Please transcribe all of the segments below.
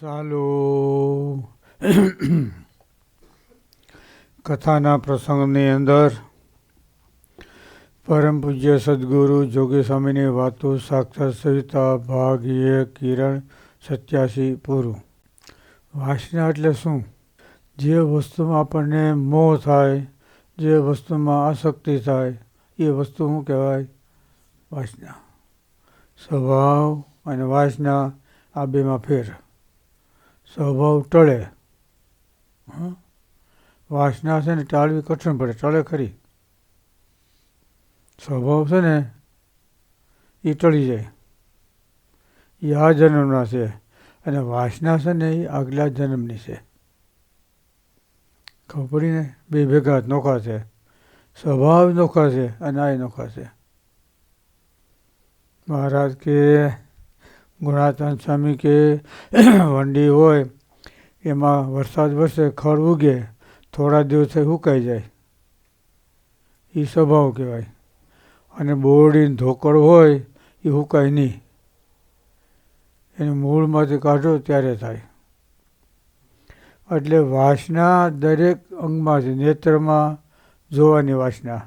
ચાલો. કથાના પ્રસંગની અંદર પરમ પૂજ્ય સદગુરુ જોગી સ્વામીની વાતો સાક્ષાત સવિતા ભાગ્ય કિરણ સત્યાસી પૂરું. વાસના એટલે શું? જે વસ્તુમાં આપણને મોહ થાય, જે વસ્તુમાં આસક્તિ થાય, એ વસ્તુ શું કહેવાય? વાસના સ્વભાવ અને વાસના આ બેમાં ફેર. સ્વભાવ ટળે. હં? વાસના છે ને ટાળવી કઠણ પડે ટળે ખરી. સ્વભાવ છે ને એ ટળી જાય. એ આ જન્મના છે અને વાસના છે ને એ આગલા જન્મની છે. ખબર પડી ને? બે ભેગા નોખા છે. સ્વભાવ નોખા છે અને આ નોખા છે. મહારાજ કે ગુણાતાન સ્વામી કે વંડી હોય, એમાં વરસાદ વરસે, ખડ ઉગે, થોડા દિવસે સુકાઈ જાય. એ સ્વભાવ કહેવાય. અને બોરડીને ધોકડ હોય એ સુકાય નહીં. એને મૂળમાંથી કાઢો, ત્યારે થાય. એટલે વાસના દરેક અંગમાં છે નેત્રમાં જોવાની વાસના.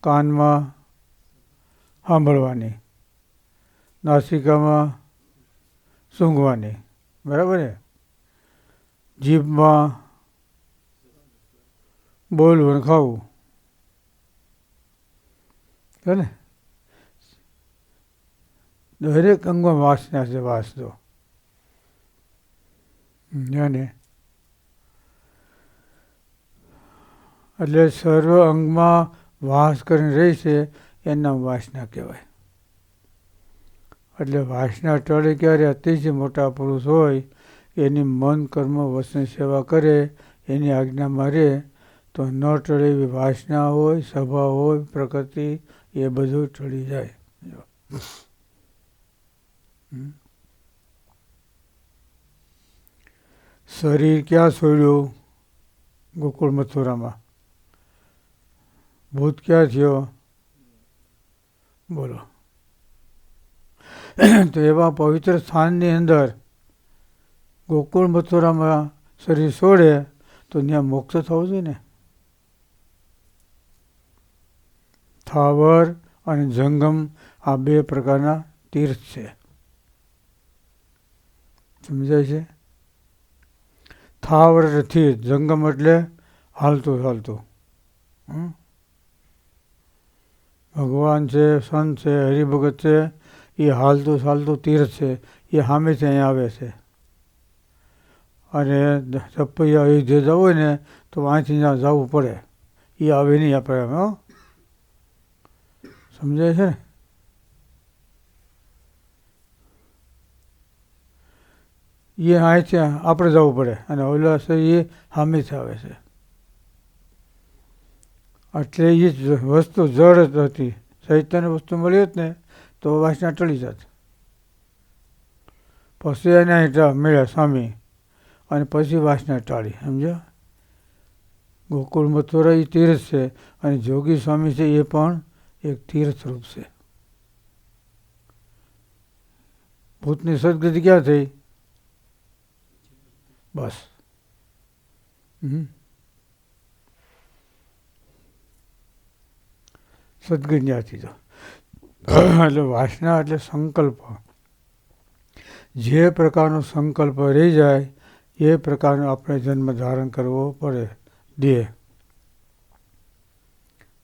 કાનમાં સાંભળવાની. નાસિકામાં સૂંઘવાની. બરાબર ને જીભમાં બોલવું વણખાવું. ખાવું છે ને? દરેક અંગમાં વાસના છે, વાસ દો ને? એટલે સર્વ અંગમાં વાસ કરીને રહી છે, એના વાસના કહેવાય. એટલે વાસના ટળે ક્યારે અતિશય મોટા પુરુષ હોય, એની મન કર્મ વસન સેવા કરે, એની આજ્ઞામાં રહે તો ન ટળે એવી વાસના હોય સ્વભાવ હોય, પ્રકૃતિ, એ બધું ટળી જાય. શરીર ક્યાં છોડ્યું ગોકુળ મથુરામાં. ભૂત ક્યાં થયો? બોલો. તો એવા પવિત્ર સ્થાનની અંદર ગોકુળ મથુરામાં શરીર છોડે તો ત્યાં મોક્ષ થવો જોઈએ ને? થાવર અને જંગમ આ બે પ્રકારના તીર્થ છે. સમજાય છે? થાવર એટલે જંગમ એટલે હાલતું ચાલતું? ભગવાન છે, સંત છે, હરિભગત છે એ હાલતું ચાલતું તીર્થ છે, એ સામેથી અહીંયા આવે છે. અને ચપૈયા અયોધ્યા જવું હોય ને, તો અહીંથી ત્યાં જવું પડે. એ આવે નહીં આપણે હો. સમજાય છે ને? એ અહીંથી આપણે જવું પડે અને ઓલા છે એ સામેથી આવે છે. એટલે એ જ વસ્તુ જડ હતી. ચૈતન્ય વસ્તુ મળી હોત ને તો વાસના ટળી જાત પછી એને અહીં મળ્યા સ્વામી અને પછી વાસના ટાળી, સમજ્યા? ગોકુળ મથુરા એ તીર્થ છે અને જોગી સ્વામી છે એ પણ એક તીર્થ રૂપ છે. ભૂતની સદગતિ ક્યાં થઈ? બસ. સદગતિ ત્યાંથી તો. એટલે વાસના એટલે સંકલ્પ. જે પ્રકારનો સંકલ્પ રહી જાય, એ પ્રકારનો આપણે જન્મ ધારણ કરવો પડે, દેહ.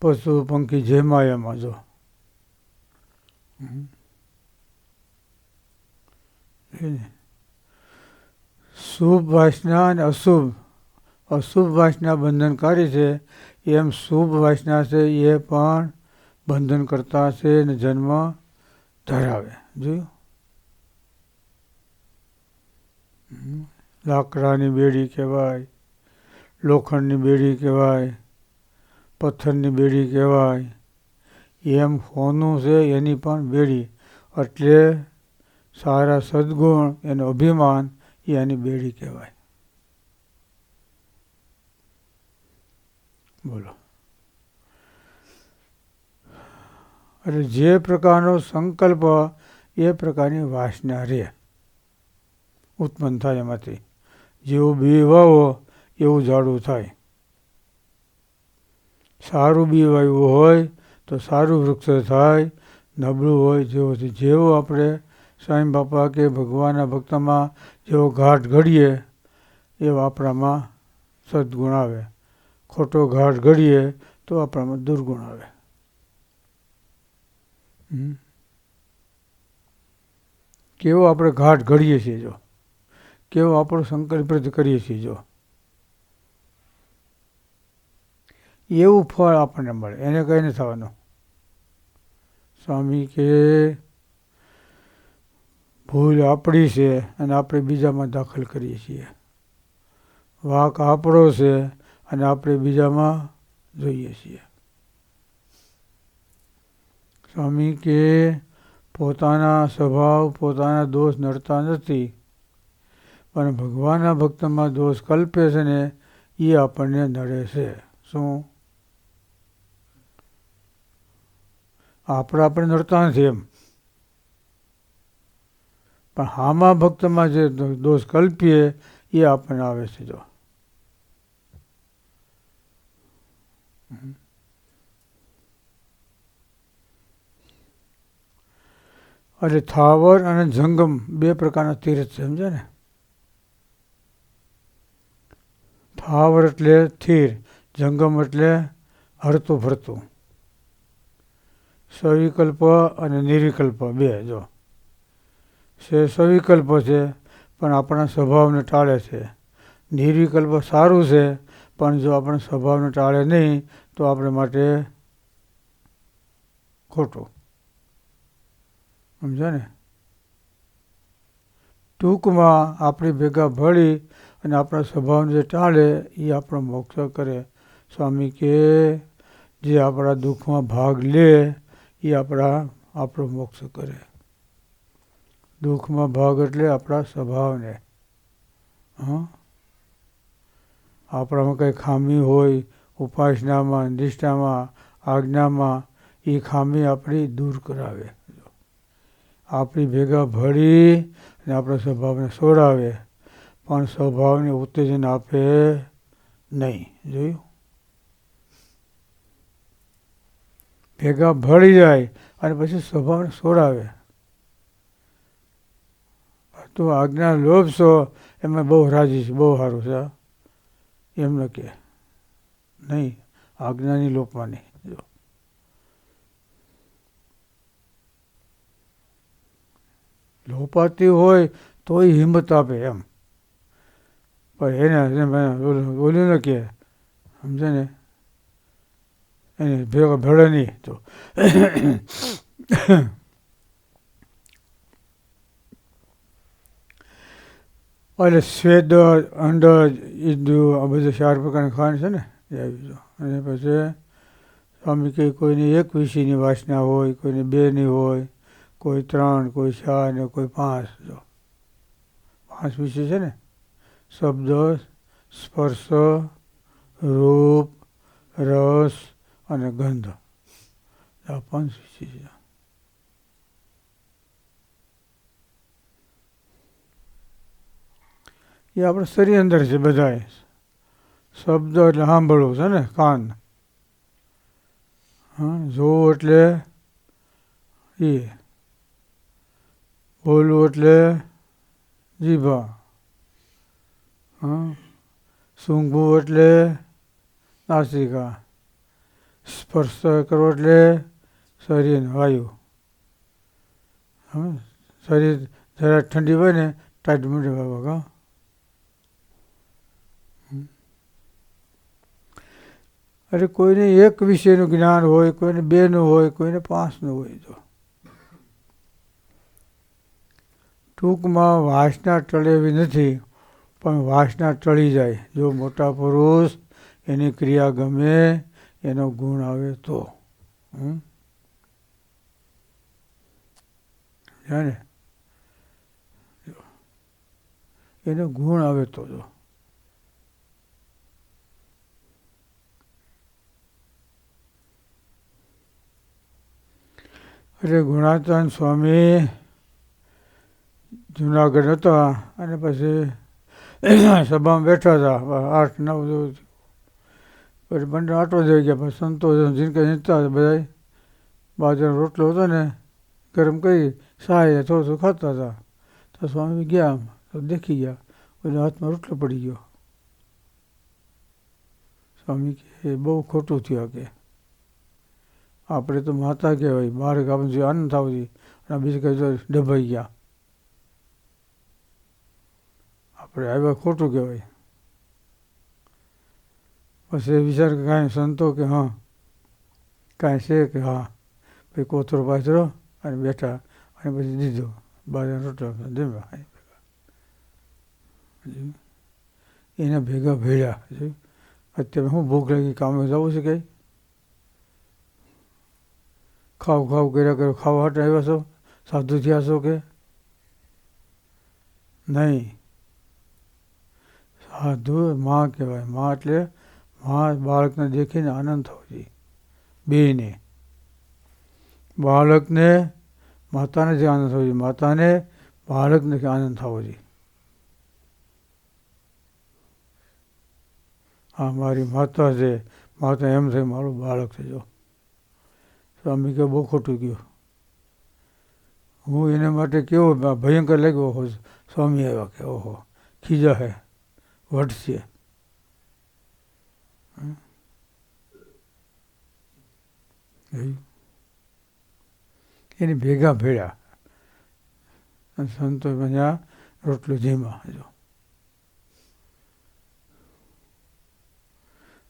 પશુ, પંખી, જેમાં એમાં જો. શુભ વાસના અને અશુભ. અશુભ વાસના બંધનકારી છે, એમ શુભ વાસના છે એ પણ બંધન કરતા છે ને જન્મ ધરાવે. જોયું? લાકડાની બેડી કહેવાય, લોખંડની બેડી કહેવાય, પથ્થરની બેડી કહેવાય. એમ હોનું છે એની પણ બેડી. એટલે સારા સદગુણ એનું અભિમાન એની બેડી કહેવાય. બોલો. એટલે જે પ્રકારનો સંકલ્પ એ પ્રકારની વાસના રહે ઉત્પન્ન થાય એમાંથી. જેવું બી વાવો એવું ઝાડું થાય. સારું બી વાવ્યું હોય તો સારું વૃક્ષ થાય, નબળું હોય જેવો જેવો આપણે સ્વામી બાપા કે ભગવાનના ભક્તમાં જેવો ઘાટ ઘડીએ, એવો આપણામાં સદગુણ આવે. ખોટો ઘાટ ઘડીએ તો આપણામાં દુર્ગુણ આવે. કેવો આપણે ઘાટ ઘડીએ છીએ જો. કેવો આપણો સંકલ્પિત કરીએ છીએ જો. એવું ફળ આપણને મળે, એને કંઈ નથી થવાનું. સ્વામી કે, ભૂલ આપણી છે અને આપણે બીજામાં દાખલ કરીએ છીએ. વાક આપણો છે અને આપણે બીજામાં જોઈએ છીએ. સ્વામી કે પોતાના સ્વભાવ, પોતાના દોષ નડતા નથી. પણ ભગવાનના ભક્તમાં દોષ કલ્પે છે ને એ આપણને નડે છે. શું? આપણે આપણે નડતા નથી એમ. પણ હામાં ભક્તમાં જે દોષ કલ્પીએ એ આપણને આવે છે જો. એટલે થાવર અને જંગમ બે પ્રકારના તીર્થ છે સમજે ને? થાવર એટલે થીર જંગમ એટલે હરતું ફરતું. સવિકલ્પ અને નિર્વિકલ્પ બે, જો. છે સવિકલ્પ છે, પણ આપણા સ્વભાવને ટાળે છે. નિર્વિકલ્પ સારું છે, પણ જો આપણે સ્વભાવને ટાળે નહીં, તો આપણે માટે ખોટું. સમજો ને ટૂંકમાં આપણી ભેગા ભળી અને આપણા સ્વભાવને જે ટાળે એ આપણો મોક્ષ કરે. સ્વામી કે, જે આપણા દુઃખમાં ભાગ લે એ આપણા, આપણો મોક્ષ કરે. દુઃખમાં ભાગ એટલે આપણા સ્વભાવને. હં? આપણામાં કંઈ ખામી હોય, ઉપાસનામાં, નિષ્ઠામાં, આજ્ઞામાં એ ખામી આપણી દૂર કરાવે. આપણી ભેગા ભળી અને આપણા સ્વભાવને સોડાવે, પણ સ્વભાવને ઉત્તેજન આપે નહીં. જોયું? ભેગા ભળી જાય અને પછી સ્વભાવને સોડાવે. તો આજ્ઞા લોભ છો એમાં બહુ રાજી છે, બહુ સારું છે એમને કે નહીં, આજ્ઞાની લોપમાં જો લોપાતી હોય તોય હિંમત આપે એમ. પણ એને બોલ્યું ને કે, સમજે ને? એને ભેગો ભેળે નહીં તો. એટલે શ્વેદ અંડજ ઈંડુ આ બધું ચાર પ્રકારની ખાંડ છે ને, એ આવી અને પછી સ્વામી કે કોઈની એક વિષયની વાસના હોય, કોઈને બેની હોય કોઈ ત્રણ, કોઈ ચાર ને કોઈ પાંચ, જો. પાંચ વિશે છે ને? શબ્દ, સ્પર્શ, રૂપ, રસ અને ગંધ. આ પાંચ વિશે છે. એ આપણે શરીર અંદર છે બધાએ શબ્દ એટલે સાંભળવું છે ને, કાન. હા જોવું એટલે એ. બોલવું એટલે જીભા સૂંઘવું એટલે નાસિકા. સ્પર્શ કરવો એટલે શરીર, વાયુ. શરીર જરા ઠંડી હોય ને, ટાઈટ મૂંડે બાબા કા અરે કોઈને એક વિષયનું જ્ઞાન હોય, કોઈને બેનું હોય, કોઈને પાંચનું હોય તો. ટૂંકમાં વાસના ટળેવી નથી, પણ વાસના ટળી જાય. જો મોટા પુરુષ એની ક્રિયા ગમે, એનો ગુણ આવે તો. એનો ગુણ આવે તો જો. એટલે ગુણાતન સ્વામી જુનાગઢ હતા અને પછી સભામાં બેઠા હતા. આઠ, નવ જેવું. પછી બંને આટો જઈ ગયા. પછી સંતો જીનકે જીતતા હતા બધા બાજરાનો રોટલો હતો ને, ગરમ કરી સહાય થોડું થોડું ખાતા હતા. તો સ્વામી ગયા આમ, તો દેખી ગયા. ઓલા હાથમાં રોટલો પડી ગયો. સ્વામી કે બહુ ખોટું થયું કે. આપણે તો માતા કહેવાય. બહાર આપણે જે આનંદ થવો જોઈએ અને બીજું કંઈ ડબાઈ ગયા. આપણે આવ્યા ખોટું કહેવાય. પછી વિચાર કે કાંઈ સંતો કે હા, કાંઈ છે કે હા પછી કોથરો પાથરો અને બેઠા અને પછી દીધો. બાજુ રોટલો જમ્યા એને ભેગા ભેળ્યા. અત્યારે હું ભૂખ લાગી કામે જવું છે કંઈ? ખાવ ખાવ કર્યા કરો ખાવા હાટ આવ્યા છો? સાધુ થયા છો કે? નહીં. સાધુ માં કહેવાય. માં એટલે માં બાળકને દેખીને આનંદ થવો જોઈએ. બેને બાળકને માતાને જે આનંદ થવો જોઈએ. માતાને બાળકને આનંદ થવો જોઈએ. આ મારી માતા છે. માતા એમ થાય મારું બાળક જો. સ્વામી કે બહુ ખોટું ગયું હું એને માટે કેવો ભયંકર લાગ્યો. ઓહો, સ્વામી આવ્યા કે, ઓહો, ખીજા હે. હમ. જોયું? ભેગા ભેળ્યા અને સંતો મજા રોટલો જેમાં જો.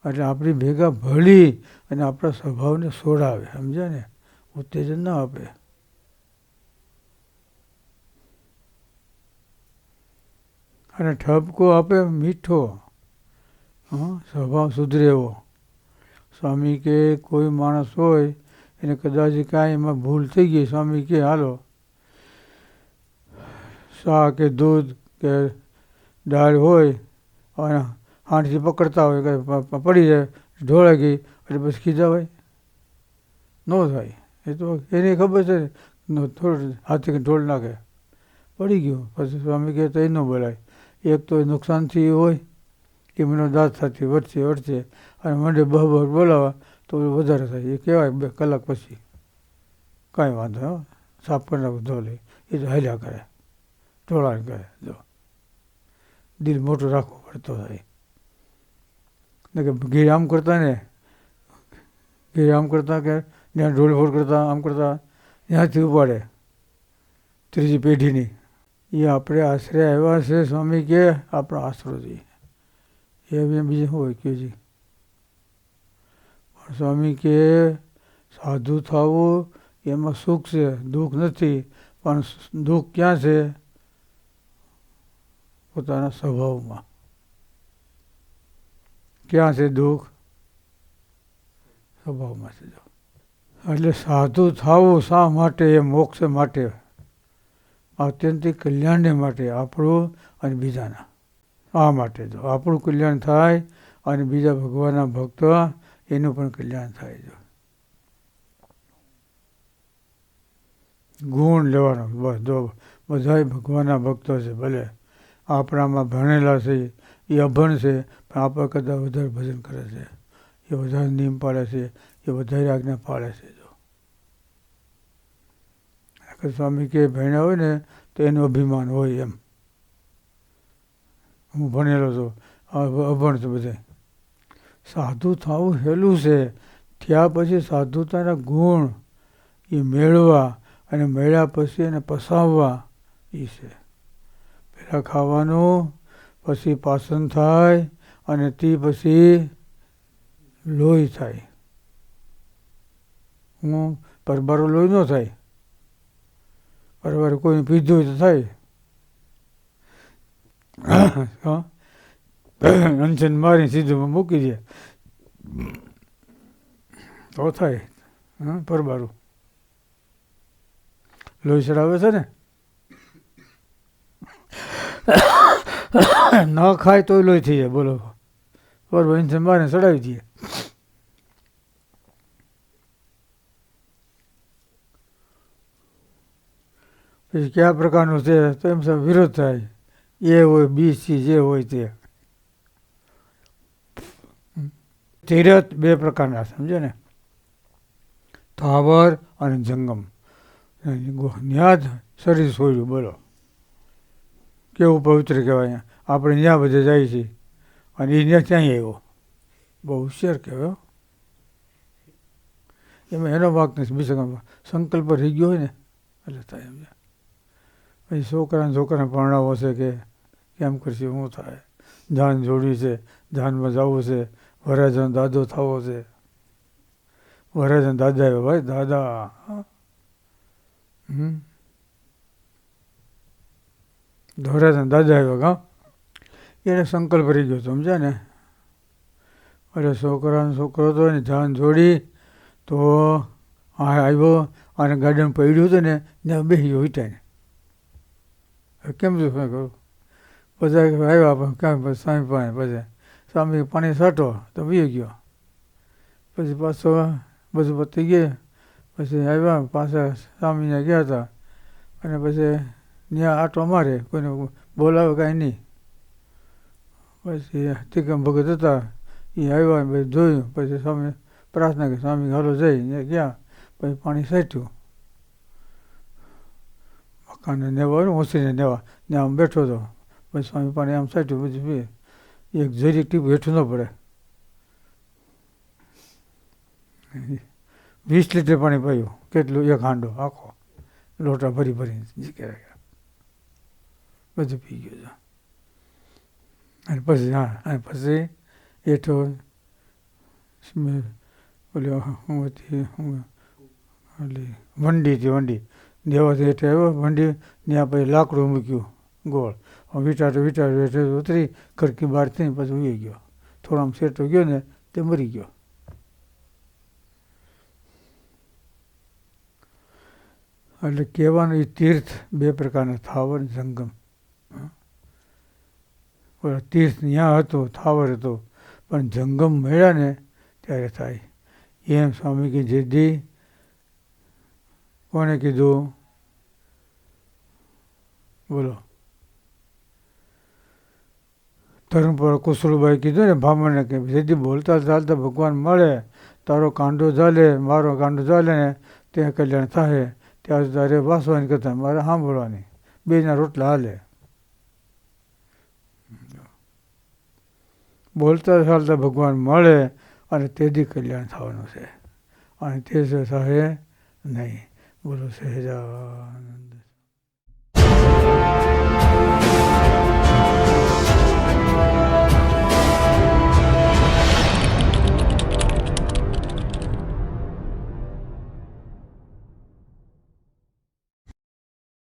એટલે આપણી ભેગા ભળી અને આપણા સ્વભાવને સોડાવે, સમજ્યા ને? ઉત્તેજન ના આપે. અને ઠપકો આપે મીઠો. સ્વભાવ સુધરે એવો. સ્વામી કે કોઈ માણસ હોય, એને કદાચ કાંઈ એમાં ભૂલ થઈ ગઈ, સ્વામી કે હાલો. શા કે દૂધ કે દાળ હોય, અને હાંડથી પકડતા હોય, કે પડી જાય ઢોળાઈ ગઈ, એટલે પછી હોય. ન થાય. એ તો એને ખબર છે થોડું હાથે ઢોળ નાખે. પડી ગયું. પછી સ્વામી કહે તો એ ન બોલાય. એક તો નુકસાનથી હોય, કે મને દાંત થતી વધશે વધશે અને મંડે બહ બહ બોલાવા, તો વધારે થાય. એ કહેવાય બે કલાક પછી. કાંઈ વાંધો હો. સાફ કરી નાખું ધો લે એ તો હાલ્યા કરે. ઢોળાણ કરે. જો. દિલ મોટું રાખવું પડતો થાય ને કે ઘીર આમ કરતા ને ઘી આમ કરતા કે જ્યાં ઢોલફોડ કરતા, આમ કરતા, ત્યાંથી ઉપાડે. ત્રીજી પેઢીની. એ આપણે આશરે આવ્યા છે, સ્વામી કે આપણો આશરો જોઈએ એ બીજું હોય કહેજી પણ સ્વામી કે સાધુ થવું એમાં સુખ છે, દુઃખ નથી, પણ દુઃખ ક્યાં છે? પોતાના સ્વભાવમાં. ક્યાં છે દુઃખ? સ્વભાવમાં છે એટલે સાધુ થવું શા માટે એ મોક્ષ માટે? આત્યંતિક કલ્યાણને માટે આપણું અને બીજાના. આ માટે જો આપણું કલ્યાણ થાય અને બીજા ભગવાનના ભક્તો, એનું પણ કલ્યાણ થાય જો. ગુણ લેવાનો, બસ જો બધાય ભગવાનના ભક્તો છે, ભલે આપણામાં ભણેલા છે, એ અભણ છે, પણ આપણા કરતાં વધારે ભજન કરે છે. એ વધારે નિયમ પાળે છે, એ વધારે આજ્ઞા પાળે છે સ્વામી કે ભણ્યા હોય ને, તો એનું અભિમાન હોય એમ. હું ભણેલો છું અભણ છું બધે. સાધુ થવું સહેલું છે, થયા પછી સાધુતાના ગુણ એ મેળવા અને મેળ્યા પછી એને પસાવવા એ છે. પહેલાં ખાવાનું, પછી પાસન થાય અને તે પછી લોહી થાય. હું પરબારો લોહી ન થાય. પરબારો કોઈને પીધું હોય તો થાય. હા. મારી સીધું મૂકી દે. તો થાય. હા પરબારું. લોહી ચડાવે છે ને? ન ખાય તોય લોહી થઈ જાય બોલો. બરોબર ઇન્જન મારીને ચડાવી દઈએ પછી કયા પ્રકારનું છે? તો એમ સાહેબ, વિરોધ થાય. એ હોય, બી, સી, જે હોય તે. તીરથ બે પ્રકારના સમજે ને? થાવર અને જંગમ. ન્યાદ શરીર સોયું બોલો. કેવું પવિત્ર કહેવાય આપણે ત્યાં બધે જાય છે અને એ ત્યાં ત્યાં આવ્યો? બહુ હોશિયાર કહેવાય. એમાં એનો વાક નથી. બીજા સંકલ્પ રહી ગયો હોય ને, એટલે થાય એમ પછી છોકરાને છોકરાને પરણાવો છે કે કેમ કરશે, શું થાય? જાન જોડી છે, જાનમાં જવું છે વરાજન દાદો થવો છે. વરાજન દાદા આવ્યો ભાઈ, દાદા. હમ. ધોરાજન દાદા આવ્યો કા? એને સંકલ્પ રહી ગયો, સમજ્યા ને? અરે છોકરાનો છોકરો તો ને જાન જોડી તો આ આવ્યો અને ગાર્ડન પડ્યું હતું ને, ત્યાં બેસી કેમ શું કરું? પછી આવ્યા પણ પછી સ્વામી પાસે પછી સ્વામી પાણી છાંટો તો વી ગયો. પછી પાછો બધું પતી ગયે પછી આવ્યા, પાછા સ્વામીને ગયા હતા. અને પછી ત્યાં આટો મારે, કોઈને બોલાવે કાંઈ નહીં. પછી ટીકમ ભગત હતા એ આવ્યા પછી જોયું. પછી સ્વામી પ્રાર્થના કરી, સ્વામી હાલો જઈ. ત્યાં ગયા, પછી પાણી છાંટ્યું. મકાનને નેવા હોય ને ઓછીને નેવા. ને આમ બેઠો હતો પછી સ્વામી પાણી આમ સાચું પછી પીએ એક જરી ટીપ હેઠું ન પડે. વીસ લીટર પાણી પાયું, કેટલું? એક હાંડો, આખો. લોટા ભરી ભરીને જીકે રાખ્યા. બધું પી ગયો છે અને પછી, હા, અને પછી હેઠો ઓલી, હું હતી ઓલી, વંડી હતી, વંડી. દેવાથી હેઠે આવ્યો ભંડી ત્યાં પછી લાકડું મૂક્યું, ગોળ. વિટાટો વિટાટો હેઠે ઉતરી ખડકી બહાર થઈને પછી ઉઈ ગયો. થોડો આમ શેટો ગયો ને તે મરી ગયો. એટલે કહેવાનું એ તીર્થ બે પ્રકારના, થાવર હં. તીર્થ ત્યાં હતો, થાવર હતો, પણ જંગમ મળ્યા ને ત્યારે થાય. એમ સ્વામી કે જેદી કોણે કીધું? બોલો. ધર્મપુર કુશળભાઈ કીધું ને, બ્રાહ્મણને કે, જેથી બોલતા ચાલતા ભગવાન મળે, તારો કાંડો ચાલે, મારો કાંડો ચાલે ને તે કલ્યાણ થાય ત્યાં તારે વાસવાની કથા, મારે સાંભળવાની. બેના રોટલા હાલે. બોલતા ચાલતા ભગવાન મળે અને તેથી કલ્યાણ થવાનું છે. અને તે જો થાય નહીં. બોલો સહેજાનંદ